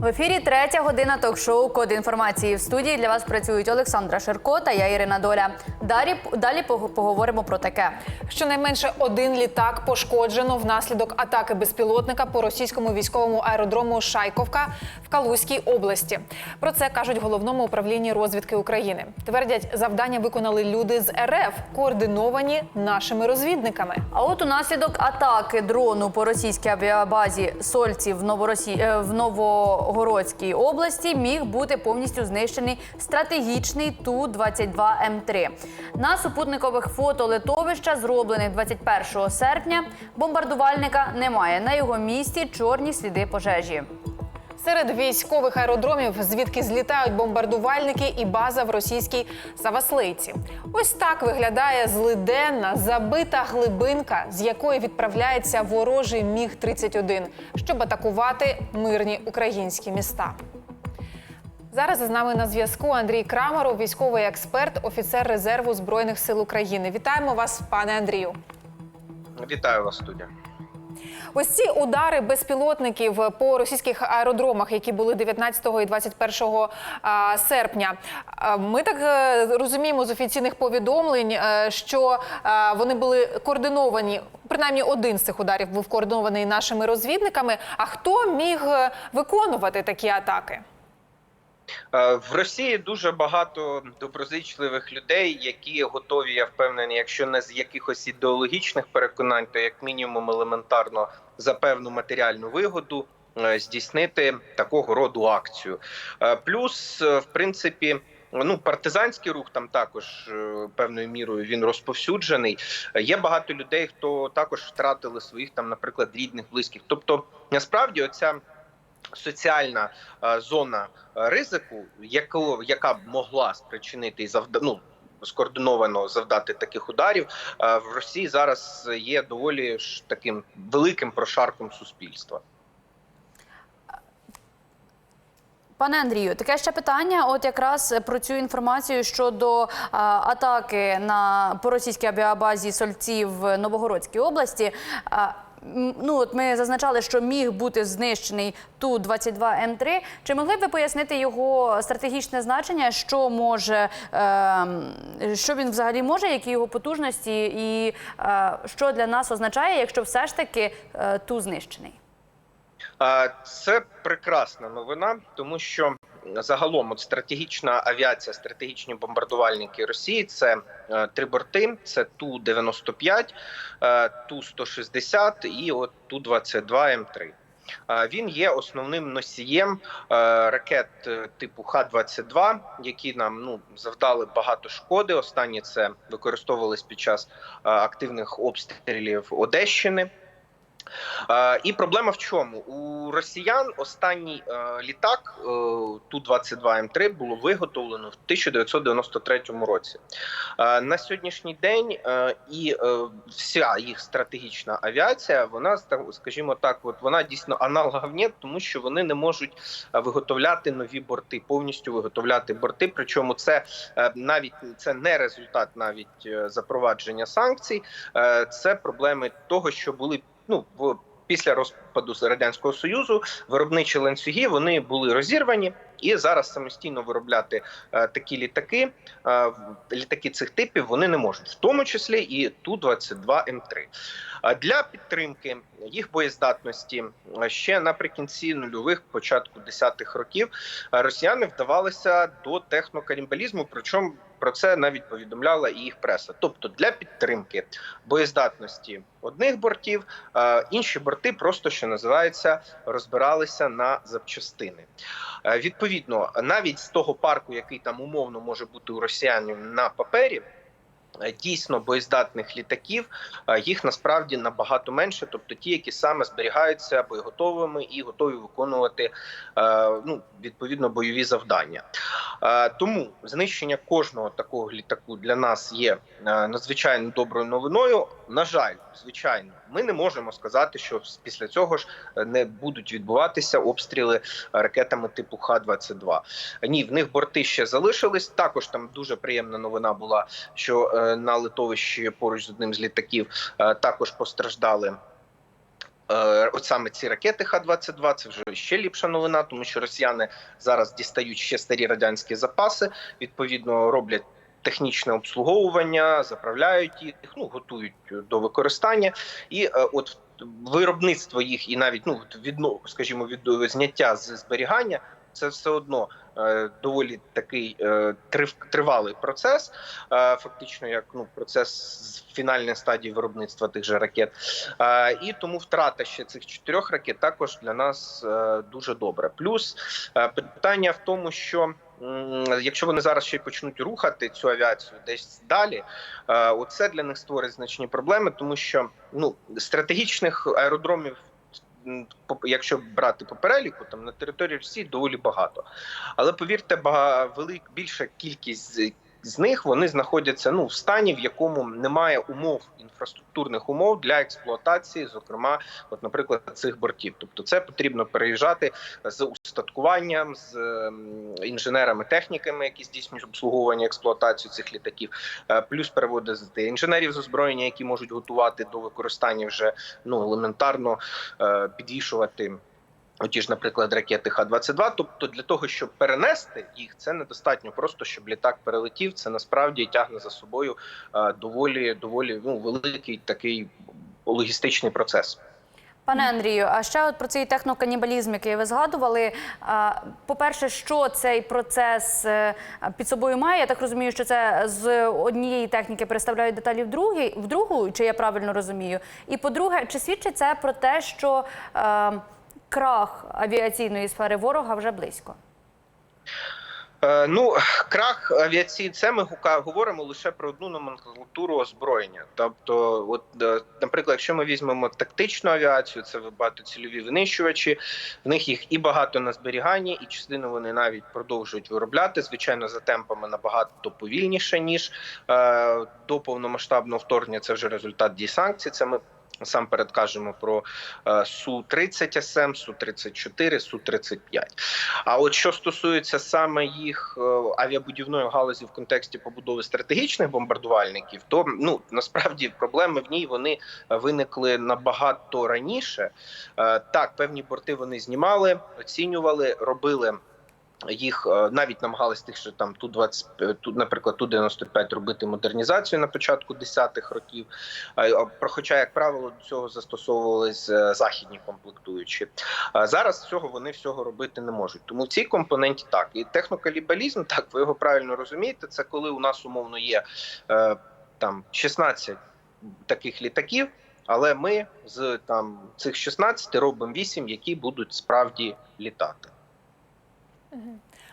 В ефірі третя година ток-шоу Код інформації. В студії для вас працюють Олександра Шерко та я Ірина Доля. Далі, далі пог- поговоримо про таке. Щонайменше один літак пошкоджено внаслідок атаки безпілотника по російському військовому аеродрому Шайковка в Калузькій області. Про це кажуть головному управлінні розвідки України. Твердять, завдання виконали люди з РФ, координовані нашими розвідниками. А от унаслідок атаки дрону по російській авіабазі Сольці в, Новоросі... е, в Новогородській області міг бути повністю знищений стратегічний Ту-22М3. На супутникових фото литовища, зроблених 21 серпня, бомбардувальника немає. На його місці чорні сліди пожежі. Серед військових аеродромів, звідки злітають бомбардувальники і база в російській Заваслийці. Ось так виглядає злиденна, забита глибинка, з якої відправляється ворожий міг 31 щоб атакувати мирні українські міста. Зараз з нами на зв'язку Андрій Крамаров, військовий експерт, офіцер резерву збройних сил України. Вітаємо вас, пане Андрію. Вітаю вас, студія. Ось ці удари безпілотників по російських аеродромах, які були 19 і 21 а, серпня. Ми так е, розуміємо з офіційних повідомлень, е, що вони були координовані. Принаймні один з цих ударів був координований нашими розвідниками. А хто міг е, виконувати такі атаки? Е, В Росії дуже багато доброзичливих людей, які готові, я впевнений, якщо не з якихось ідеологічних переконань, то як мінімум елементарно за певну матеріальну вигоду е, здійснити такого роду акцію. Е, Плюс, в принципі. Ну, партизанський рух там також певною мірою він розповсюджений. Є багато людей, хто також втратили своїх там, наприклад, рідних, близьких. Тобто, насправді, оця соціальна е, зона е, ризику, яка б могла спричинити і завда... ну, скоординовано завдати таких ударів, е, в Росії зараз є доволі ж таким великим прошарком суспільства. Пане Андрію, таке ще питання. От якраз про цю інформацію щодо а, атаки на по російській авіабазі Сольці в Новогородській області. А, Ну, от ми зазначали, що міг бути знищений Ту-22М3. Чи могли б ви пояснити його стратегічне значення? Що може, е, що він взагалі може, які його потужності, і е, що для нас означає, якщо все ж таки е, Ту знищений? Це прекрасна новина, тому що загалом от стратегічна авіація, стратегічні бомбардувальники Росії це е, три борти: це ту 95 ту 160 і от ту 22 М3. Він є основним носієм е, ракет е, типу Х-22, які нам ну завдали багато шкоди. Останні це використовувались під час е, активних обстрілів Одещини. Е, І проблема в чому? У росіян останній е, літак е, Ту-22М3 було виготовлено в 1993 році. На сьогоднішній день і вся їх стратегічна авіація, вона скажімо так, от вона дійсно аналогів нет, тому що вони не можуть виготовляти нові борти, повністю виготовляти борти. Причому це навіть це не результат навіть запровадження санкцій, це проблеми того, що були ну в після розпаду радянського союзу виробничі ланцюги вони були розірвані, і зараз самостійно виробляти е, такі літаки, е, в- літаки цих типів вони не можуть, в тому числі і ту 22 М3. А для підтримки їх боєздатності е, ще наприкінці нульових, початку десятих років, е, росіяни вдавалися до техноканібалізму, причому про це навіть повідомляла їх преса. Тобто для підтримки боєздатності одних бортів, е, інші борти просто що називається розбиралися на запчастини. Е, Відповідно, навіть з того парку, який там умовно може бути у росіянів на папері. Е, Дійсно боєздатних літаків е, їх насправді набагато менше, тобто ті, які саме зберігаються боєготовими і готові виконувати е, ну відповідно бойові завдання. Тому знищення кожного такого літаку для нас є надзвичайно доброю новиною. На жаль, звичайно, ми не можемо сказати, що після цього ж е, не будуть відбуватися обстріли ракетами типу Х-22. Ні, в них борти ще залишились. Також там дуже приємна новина була, що е, на литовищі поруч з одним з літаків е, також постраждали Е, От саме ці ракети Х-22 це вже ще ліпша новина, тому що росіяни зараз дістають ще старі радянські запаси, відповідно роблять технічне обслуговування, заправляють їх, ну готують до використання, і е, от виробництво їх, і навіть ну відно, скажімо, від зняття з зберігання. Це все одно е, доволі такий е, трив, тривалий процес, е, фактично як ну процес з фінальної стадії виробництва тих же ракет. Е, і тому втрата ще цих чотирьох ракет також для нас е, дуже добре. Плюс е, питання в тому, що якщо вони зараз ще й почнуть рухати цю авіацію десь далі, е, оце для них створить значні проблеми, тому що ну стратегічних аеродромів. Якщо брати по переліку, там на території Росії доволі багато. Але повірте, бага, велик, більша кількість з, них вони знаходяться ну в стані, в якому немає умов інфраструктурних умов для експлуатації, зокрема, от, наприклад, цих бортів. Тобто, це потрібно переїжджати з устаткуванням, з ем, інженерами, техніками, які здійснюють обслуговування експлуатацію цих літаків, е, плюс переводити інженерів з озброєння, які можуть готувати до використання вже ну елементарно е, підвішувати. Оті ж, наприклад, ракети Х-22. Тобто, для того, щоб перенести їх, це недостатньо просто, щоб літак перелетів. Це насправді тягне за собою е, доволі доволі ну великий такий логістичний процес. Пане Андрію, а ще от про цей техноканібалізм, який ви згадували. По-перше, що цей процес е, під собою має? Я так розумію, що це з однієї техніки переставляють деталі в другій, в другу, чи я правильно розумію? І по-друге, чи свідчить це про те, що е, крах авіаційної сфери ворога вже близько? Е, ну, крах авіації, це ми говоримо лише про одну номенклатуру озброєння. Тобто, от, е, наприклад, якщо ми візьмемо тактичну авіацію, це багатоцільові винищувачі, в них їх і багато на зберіганні, і частину вони навіть продовжують виробляти. Звичайно, за темпами набагато повільніше ніж е, до повномасштабного вторгнення. Це вже результат дій санкцій. Це ми. Насамперед кажемо про е, су 30 СМ, су 34 су 35 А от що стосується саме їх е, авіабудівної галузі в контексті побудови стратегічних бомбардувальників, то ну насправді проблеми в ній вони виникли набагато раніше. Е, Так, певні борти вони знімали, оцінювали, робили. Їх е, навіть намагались тих, що там ту 20 тут, наприклад, ту 95 робити модернізацію на початку 10-х років. Хоча, як правило, до цього застосовувались е, західні комплектуючі. Зараз цього вони всього робити не можуть. Тому в цій компоненті так. І технокалібалізм, так ви його правильно розумієте. Це коли у нас умовно є е, там 16 таких літаків. Але ми з там цих 16 робимо 8, які будуть справді літати.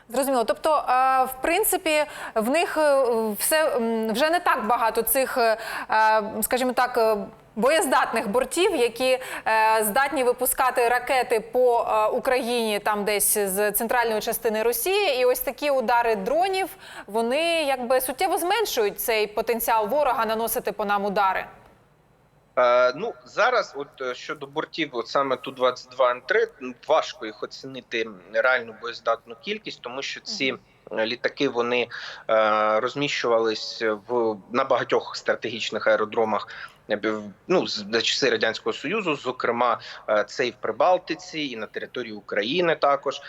Зрозуміло. Тобто, в принципі, в них е, все вже не так багато цих, е, е, скажімо так. Боєздатних бортів, які здатні випускати ракети по Україні, там десь з центральної частини Росії, і ось такі удари дронів вони якби суттєво зменшують цей потенціал ворога наносити по нам удари. Е, ну зараз, от е, щодо бортів, от саме ту 22 Н3, важко їх оцінити реальну боєздатну кількість, тому що ці е, літаки вони розміщувались в на багатьох стратегічних аеродромах. Ну, з за часи радянського союзу, зокрема, це і в Прибалтиці, і на території України. Також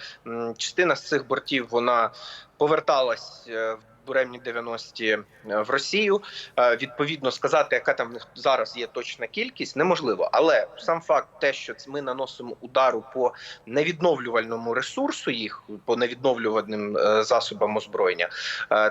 частина з цих бортів вона поверталась в буремні 90-ті е, в Росію. Е, Відповідно, сказати, яка там зараз є точна кількість, неможливо. Але сам факт, те, що ми наносимо удару по невідновлювальному ресурсу, їх по невідновлюваним е, засобам озброєння,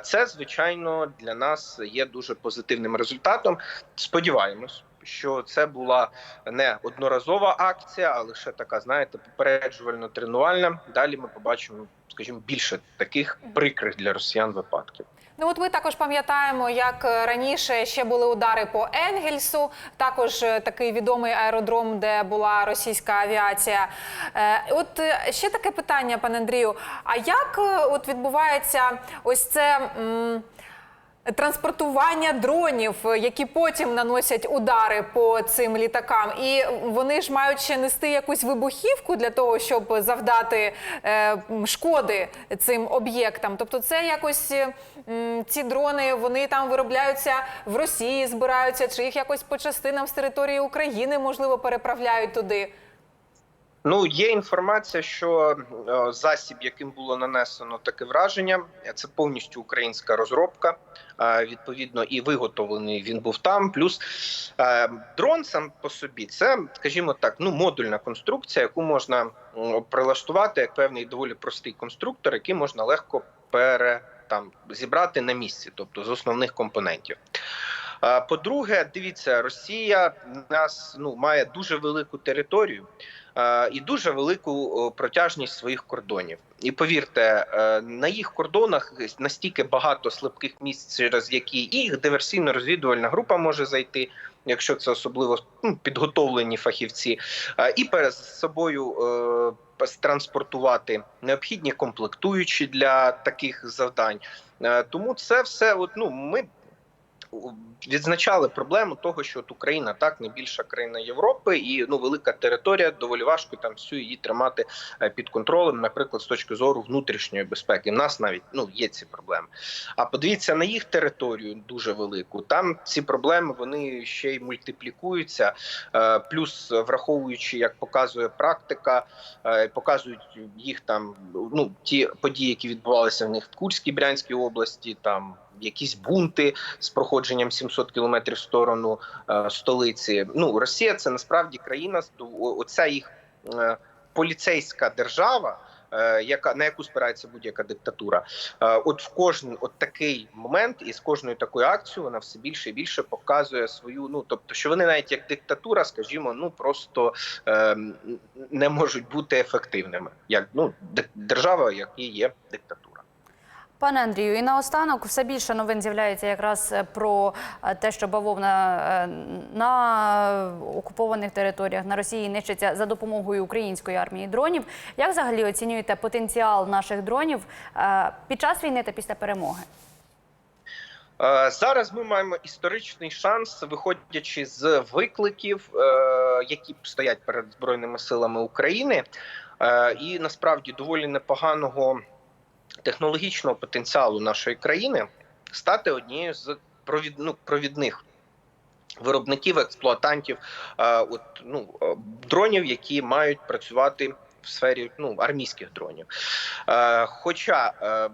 це звичайно для нас є дуже позитивним результатом. Сподіваємось. Що це була не одноразова акція, а лише така, знаєте, попереджувально тренувальна. Далі ми побачимо, скажімо, більше таких прикрих для росіян випадків. Ну от ми також пам'ятаємо, як е, раніше ще були удари по Енгельсу, також е, такий відомий аеродром, де була російська авіація. Е, От ще таке питання, пане Андрію. А як от відбувається ось це? м, транспортування дронів, е, які потім наносять удари по цим літакам, і вони ж мають ще нести якусь вибухівку для того, щоб завдати е, шкоди цим об'єктам. Тобто, це якось е, ці дрони вони там виробляються в Росії, збираються, чи їх якось по частинам з території України можливо переправляють туди. Ну, є інформація, що е, засіб, яким було нанесено таке враження, це повністю українська розробка. Е, Відповідно, і виготовлений він був там. Плюс е, дрон сам по собі це, скажімо так, ну модульна конструкція, яку можна прилаштувати як певний доволі простий конструктор, який можна легко пере там зібрати на місці, тобто з основних компонентів. По-друге, дивіться, Росія нас ну має дуже велику територію і дуже велику протяжність своїх кордонів. І повірте, е, на їх кордонах настільки багато слабких місць, через які і їх диверсійно-розвідувальна група може зайти, якщо це особливо ну, підготовлені фахівці, е, і перед собою. е, Транспортувати необхідні комплектуючі для таких завдань, Е, тому це все. От ну ми відзначали проблему того, що от Україна так найбільша країна Європи, і ну велика територія, доволі важко там всю її тримати е, під контролем, наприклад, з точки зору внутрішньої безпеки. У нас навіть ну є ці проблеми. А подивіться на їх територію дуже велику. Там ці проблеми вони ще й мультиплікуються. Е, Плюс, враховуючи, як показує практика, е, показують їх там ну ті події, які відбувалися в них в Курській Брянській області, там якісь бунти з проходженням 700 кілометрів в сторону е, столиці. Ну Росія це насправді країна оця їх е, поліцейська держава. е, Яка на яку спирається будь-яка диктатура, от в кожен от такий момент, і з кожною такою акцією вона все більше і більше показує свою. Ну тобто, що вони навіть як диктатура, скажімо, ну просто е, не можуть бути ефективними, як ну держава, як є диктатура. Пане Андрію, і наостанок все більше новин з'являється якраз е, про е, те, що бавовна е, на окупованих територіях на Росії нищиться за допомогою української армії дронів. Як взагалі оцінюєте потенціал наших дронів під час війни та після перемоги? Зараз ми маємо історичний шанс, виходячи з викликів, які стоять перед збройними силами України, і насправді доволі непоганого технологічного потенціалу нашої країни, стати однією з провід, ну, провідних. Виробників, експлуатантів е, от, ну, е, дронів, які мають працювати в сфері ну, армійських дронів. Е, Хоча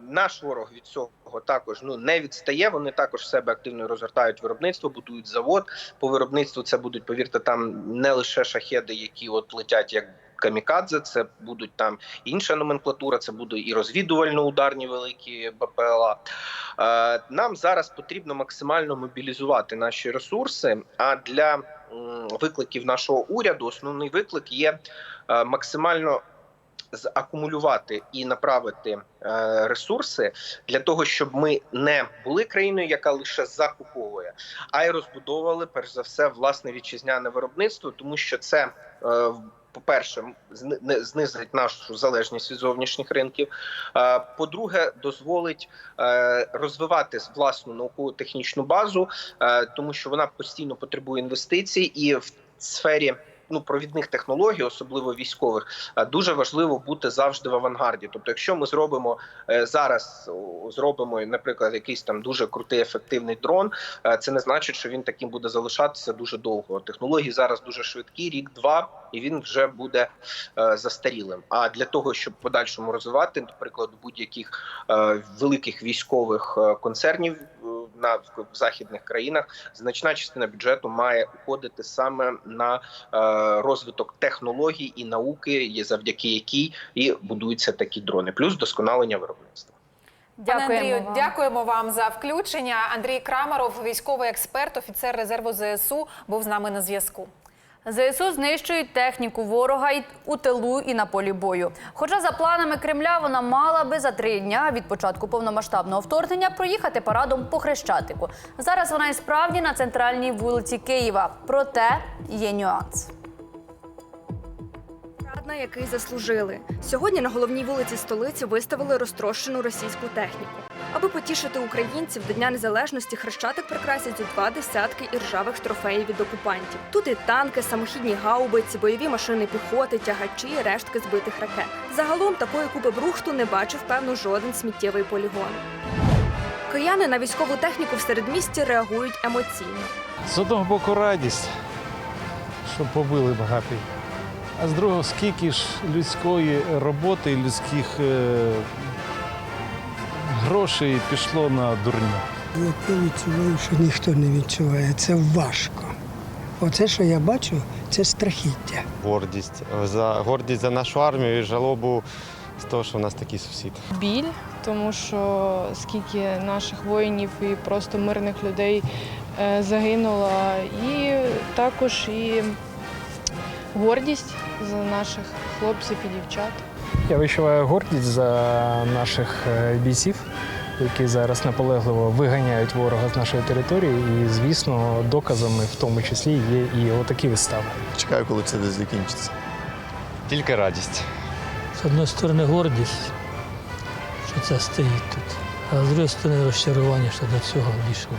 наш ворог від цього також ну не відстає. Вони також себе активно розгортають виробництво, будують завод. По виробництву це будуть, повірте, там не лише шахеди, які от летять як. Камікадзе, це будуть там інша номенклатура, це будуть і розвідувально-ударні великі БПЛА. Е, Нам зараз потрібно максимально мобілізувати наші ресурси. А для викликів нашого уряду основний виклик є е, максимально закумулювати і направити е, ресурси для того, щоб ми не були країною, яка лише закуповує, а й розбудовували перш за все власне вітчизняне виробництво, тому що це. По-перше, зни- знизить нашу залежність від зовнішніх ринків. По-друге, дозволить е, розвивати власну науково-технічну базу, е, тому що вона постійно потребує інвестицій, і в сфері ну провідних технологій, особливо військових, е, дуже важливо бути завжди в авангарді. Тобто, якщо ми зробимо е, зараз, зробимо, наприклад, якийсь там дуже крутий ефективний дрон, е, це не значить, що він таким буде залишатися дуже довго. Технології зараз дуже швидкі, рік-два, і він вже буде застарілим. А для того, щоб подальшому розвивати, наприклад, будь-яких великих військових концернів на в в західних країнах, значна частина бюджету має уходити саме на е, розвиток технологій і науки, є завдяки якій і будуються такі дрони, плюс досконалення виробництва. Пане Андрію, вам. дякуємо вам за включення. Андрій Крамаров, військовий експерт, офіцер резерву ЗСУ, був з нами на зв'язку. ЗСУ знищують техніку ворога і у тилу і на полі бою. Хоча за планами Кремля вона мала би за три дня від початку повномасштабного вторгнення проїхати парадом по Хрещатику. Зараз вона і справді на центральній вулиці Києва. Проте є нюанс. На який заслужили. Сьогодні на головній вулиці столиці виставили розтрощену російську техніку. Аби потішити українців до Дня Незалежності хрещатик прикрасять зо два десятки іржавих трофеїв від окупантів. Тут і танки, самохідні гаубиці, бойові машини піхоти, тягачі, рештки збитих ракет. Загалом такої купи брухту не бачив певно жоден сміттєвий полігон. Кияни на військову техніку в середмісті реагують емоційно. З одного боку радість, що побили багатий. А з другого, скільки ж людської роботи людських е, грошей пішло на дурню. Я відчуваю, що ніхто не відчуває. Це важко. Оце, що я бачу, це страхіття. гордість за гордість за нашу армію і жалобу з того, що в нас такий сусід. біль, тому що скільки наших воїнів і просто мирних людей е, загинуло, і також і гордість за наших хлопців і дівчат. Я відчуваю гордість за наших е, бійців, які зараз наполегливо виганяють ворога з нашої території. І, звісно, доказами в тому числі є і отакі вистави. Чекаю, коли це десь закінчиться. Тільки радість. З одної сторони гордість, що це стоїть тут, а з іншої сторони розчарування, що до цього дійшло.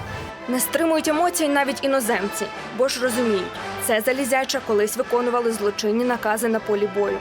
Не стримують емоцій навіть іноземці, бо ж розуміють, це залізяча колись виконували злочинні накази на полі бою.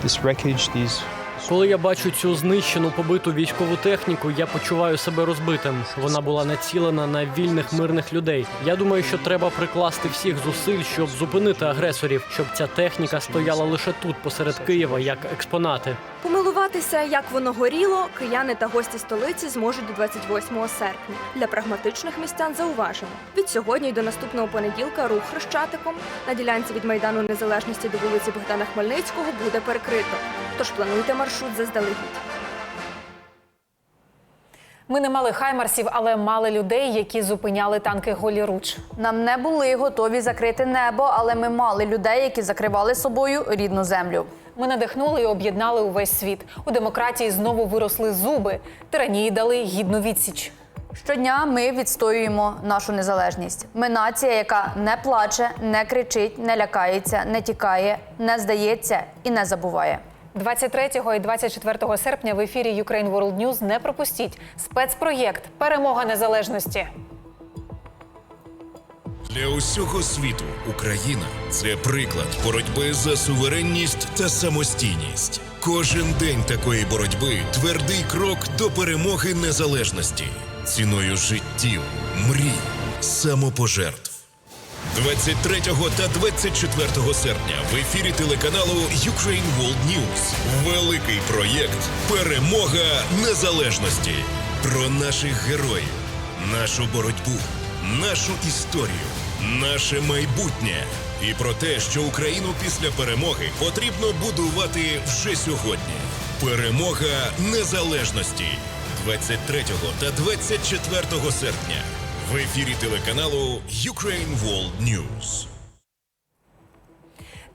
this wreckage, these Коли я бачу цю знищену побиту військову техніку, я почуваю себе розбитим. Вона була націлена на вільних мирних людей. Я думаю, що треба прикласти всіх зусиль, щоб зупинити агресорів, щоб ця техніка стояла лише тут, посеред Києва, як експонати. Помилуватися, як воно горіло, кияни та гості столиці зможуть до 28 серпня. Для прагматичних містян зауважимо. Від сьогодні й до наступного понеділка рух хрещатиком на ділянці від Майдану Незалежності до вулиці Богдана Хмельницького буде перекрито. Тож плануйте маршрут заздалегідь. Ми не мали хаймарсів, але мали людей, які зупиняли танки голіруч. Нам не були готові закрити небо, але ми мали людей, які закривали собою рідну землю. Ми надихнули і об'єднали увесь світ. У демократії знову виросли зуби. Тиранії дали гідну відсіч. Щодня ми відстоюємо нашу незалежність. Ми нація, яка не плаче, не кричить, не лякається, не тікає, не здається і не забуває. 23 і 24 серпня в ефірі Ukraine World News не пропустіть спецпроєкт Перемога незалежності. Для усього світу Україна це приклад боротьби за суверенність та самостійність. Кожен день такої боротьби твердий крок до перемоги незалежності, ціною життів, мрій, самопожертв. 23 та 24 серпня в ефірі телеканалу Ukraine World News. Великий проєкт Перемога незалежності про наших героїв, нашу боротьбу, нашу історію, наше майбутнє. І про те, що Україну після перемоги потрібно будувати вже сьогодні. Перемога незалежності. 23 та 24 серпня в ефірі телеканалу Ukraine World News.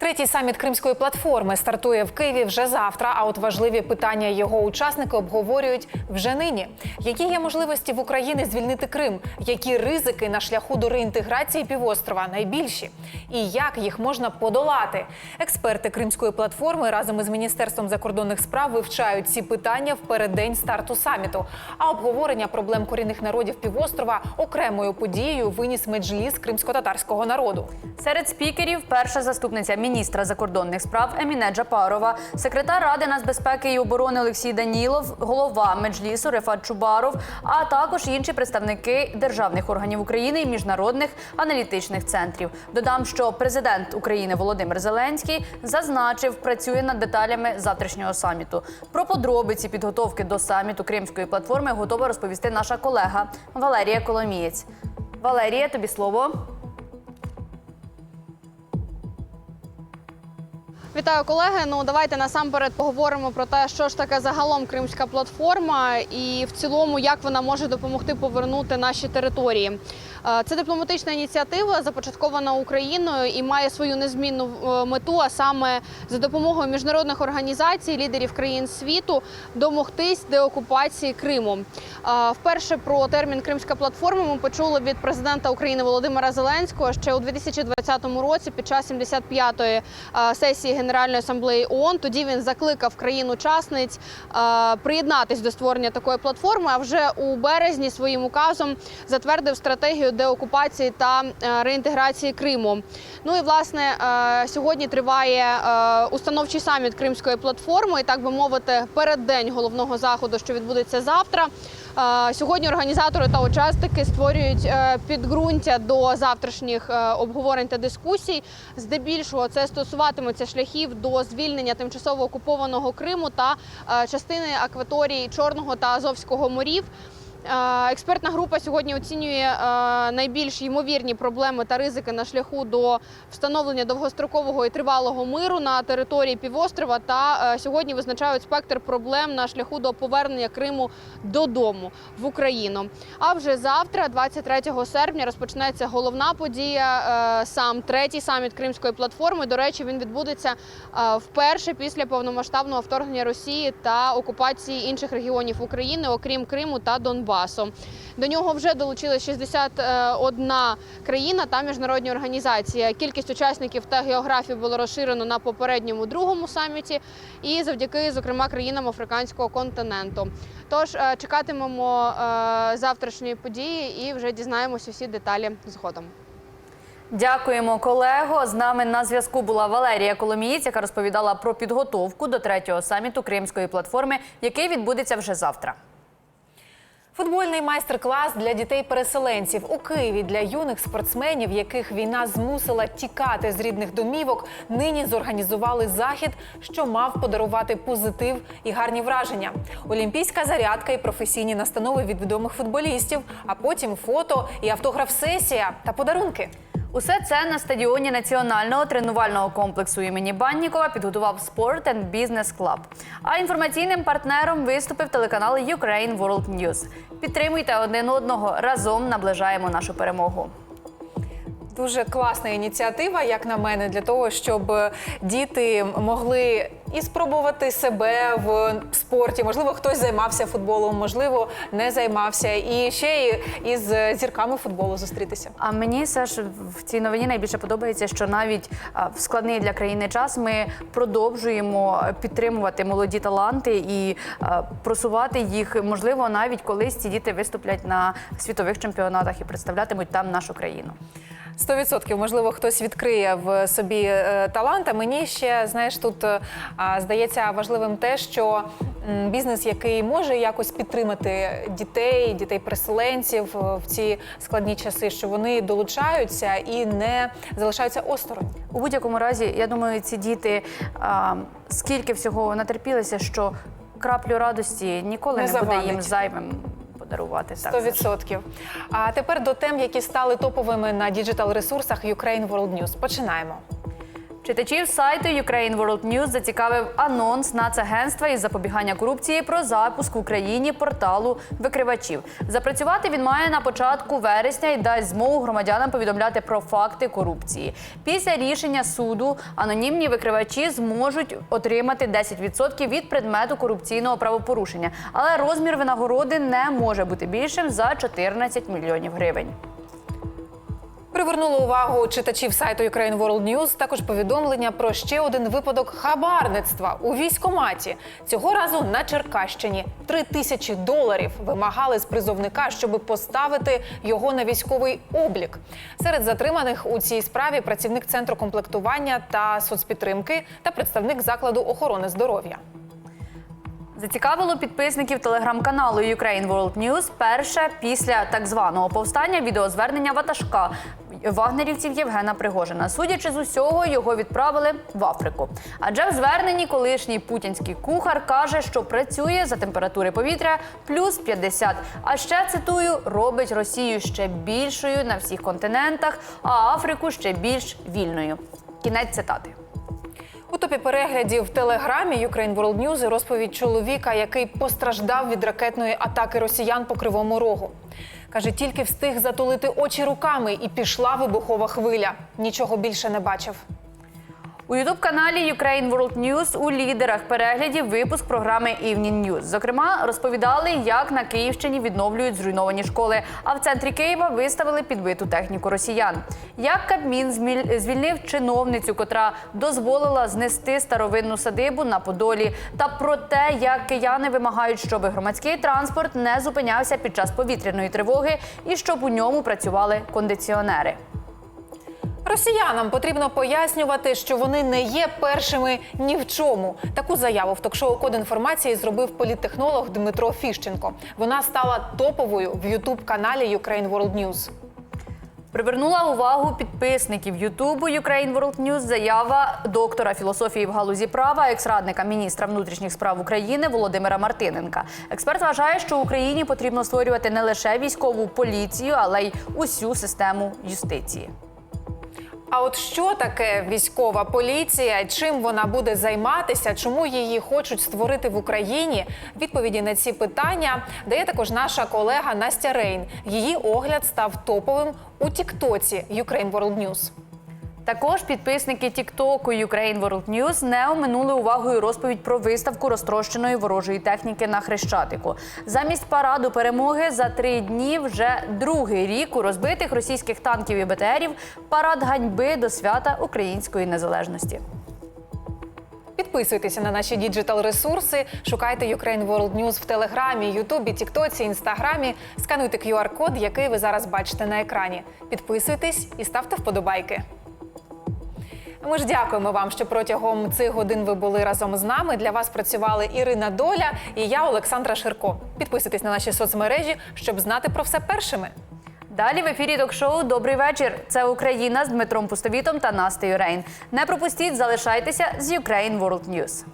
Третій саміт Кримської платформи стартує в Києві вже завтра. А от важливі питання його учасники обговорюють вже нині. Які є можливості в Україні звільнити Крим? Які ризики на шляху до реінтеграції півострова найбільші? І як їх можна подолати? Експерти Кримської платформи разом із міністерством закордонних справ вивчають ці питання в переддень старту саміту. А обговорення проблем корінних народів півострова окремою подією виніс меджліс кримсько-татарського народу. Серед спікерів перша заступниця міністра закордонних справ Еміне Джапарова, секретар Ради нацбезпеки і оборони Олексій Данілов, голова Меджлісу Рефат Чубаров, а також інші представники державних органів України і міжнародних аналітичних центрів. Додам, що президент України Володимир Зеленський зазначив, працює над деталями завтрашнього саміту. Про подробиці підготовки до саміту Кримської платформи готова розповісти наша колега Валерія Коломієць. Валерія, тобі слово. Вітаю, колеги. Ну давайте насамперед поговоримо про те, що ж таке загалом Кримська платформа, і в цілому як вона може допомогти повернути наші території. Е, Це дипломатична ініціатива, започаткована Україною і має свою незмінну е, мету, а саме за допомогою міжнародних організацій, лідерів країн світу, домогтись деокупації Криму. Е, Вперше про термін Кримська платформа ми почули від президента України Володимира Зеленського ще у 2020 році під час 75-ї е, сесії Генеральної асамблеї ООН. Тоді він закликав країн-учасниць приєднатись до створення такої платформи. А вже у березні своїм указом затвердив стратегію деокупації та е, реінтеграції Криму. Ну і власне е, сьогодні триває е, установчий саміт Кримської платформи, і так би мовити, переддень головного заходу, що відбудеться завтра. Сьогодні організатори та учасники створюють підґрунтя до завтрашніх обговорень та дискусій. Здебільшого це стосуватиметься шляхів до звільнення тимчасово окупованого Криму та частини акваторії Чорного та Азовського морів. Е, Експертна група сьогодні оцінює е, найбільш ймовірні проблеми та ризики на шляху до встановлення довгострокового і тривалого миру на території півострова. Та е, сьогодні визначають спектр проблем на шляху до повернення Криму додому в Україну. А вже завтра, 23 серпня, розпочнеться головна подія. Сам третій саміт Кримської платформи. До речі, він відбудеться вперше після повномасштабного вторгнення Росії та окупації інших регіонів України, окрім Криму та Донбасу. До нього вже долучилась 61 країна та міжнародні організації. Кількість учасників та географію було розширено на попередньому другому саміті, і завдяки, зокрема, країнам африканського континенту. Тож е, чекатимемо е, завтрашньої події і вже дізнаємося всі деталі згодом. Дякуємо, колего. З нами на зв'язку була Валерія Коломієць, яка розповідала про підготовку до третього саміту Кримської платформи, який відбудеться вже завтра. Футбольний майстер-клас для дітей-переселенців у Києві для юних спортсменів, яких війна змусила тікати з рідних домівок. Нині зорганізували захід, що мав подарувати позитив і гарні враження. Олімпійська зарядка і професійні настанови від відомих футболістів, а потім фото і автограф-сесія та подарунки. Усе це на стадіоні національного тренувального комплексу імені Баннікова підготував Sport and Business Club. А інформаційним партнером виступив телеканал Ukraine World News. Підтримуйте один одного разом наближаємо нашу перемогу. Дуже класна ініціатива, як на мене, для того, щоб діти могли і спробувати себе в спорті. Можливо, хтось займався футболом, можливо, не займався, і ще із зірками футболу зустрітися. А мені все ж в цій новині найбільше подобається, що навіть в складний для країни час ми продовжуємо підтримувати молоді таланти і просувати їх. Можливо, навіть колись ці діти виступлять на світових чемпіонатах і представлятимуть там нашу країну. 100% можливо, хтось відкриє в собі е, талант. А мені ще знаєш, тут е, здається важливим те, що бізнес, який може якось підтримати дітей, дітей-переселенців е, в ці складні часи, що вони долучаються і не залишаються осторонь. У будь-якому разі, я думаю, ці діти а, скільки всього натерпілися, що краплю радості ніколи Не не, буде їм зайвим подарувати. Так, 100%. А тепер до тем, які стали топовими на діджитал-ресурсах Ukraine World News. Починаємо. Читачів сайту Ukraine World News зацікавив анонс Нацагентства із запобігання корупції про запуск в Україні порталу викривачів. Запрацювати він має на початку вересня і дасть змогу громадянам повідомляти про факти корупції. Після рішення суду анонімні викривачі зможуть отримати 10% від предмету корупційного правопорушення, але розмір винагороди не може бути більшим за 14 мільйонів гривень. Привернуло увагу читачів сайту Ukraine World News також повідомлення про ще один випадок хабарництва у військоматі. Цього разу на Черкащині три тисячі доларів вимагали з призовника, щоб поставити його на військовий облік. Серед затриманих у цій справі працівник центру комплектування та соцпідтримки та представник закладу охорони здоров'я. Зацікавило підписників телеграм-каналу Ukraine World News перше після так званого повстання відеозвернення ватажка вагнерівців Євгена Пригожина. Судячи з усього, його відправили в Африку. Адже в зверненні колишній путінський кухар каже, що працює за температури повітря плюс 50. А ще цитую, робить Росію ще більшою на всіх континентах, а Африку ще більш вільною. Кінець цитати. У топі переглядів в телеграмі Ukraine World News розповідь чоловіка, який постраждав від ракетної атаки росіян по кривому рогу. Каже, тільки встиг затулити очі руками, і пішла вибухова хвиля. Нічого більше не бачив. У ютуб-каналі Ukraine World News у лідерах переглядів випуск програми Evening News. Зокрема, розповідали, як на Київщині відновлюють зруйновані школи, а в центрі Києва виставили підбиту техніку росіян. Як Кабмін звільнив чиновницю, котра дозволила знести старовинну садибу на Подолі, та про те, як кияни вимагають, щоб громадський транспорт не зупинявся під час повітряної тривоги і щоб у ньому працювали кондиціонери. Росіянам потрібно пояснювати, що вони не є першими ні в чому. Таку заяву в ток-шоу Код інформації зробив політтехнолог Дмитро Фіщенко. Вона стала топовою в Ютуб-каналі Ukraine World News. Привернула увагу підписників Ютубу Ukraine World News заява доктора філософії в галузі права, екс-радника міністра внутрішніх справ України Володимира Мартиненка. Експерт вважає, що Україні потрібно створювати не лише військову поліцію, але й усю систему юстиції. А от що таке військова поліція? Чим вона буде займатися? Чому її хочуть створити в Україні? Відповіді на ці питання дає також наша колега Настя Рейн. Її огляд став топовим у Тіктоці Ukraine World News. Також підписники Тіктоку Ukraine World News не оминули увагою розповідь про виставку розтрощеної ворожої техніки на Хрещатику. Замість параду перемоги за три дні вже другий рік у розбитих російських танків і БТРів парад ганьби до свята української незалежності. Підписуйтеся на наші діджитал ресурси, шукайте Ukraine World News в Телеграмі, Ютубі, Тіктоці, Інстаграмі. Скануйте QR-код, який ви зараз бачите на екрані. Підписуйтесь і ставте вподобайки. Ми ж дякуємо вам, що протягом цих годин ви були разом з нами. Для вас працювали Ірина Доля і я, Олександра Ширко. Підписуйтесь на наші соцмережі, щоб знати про все першими. Далі в ефірі ток-шоу Добрий вечір. Це Україна з Дмитром Пустовітом та Настею Рейн. Не пропустіть, залишайтеся з Ukraine World News.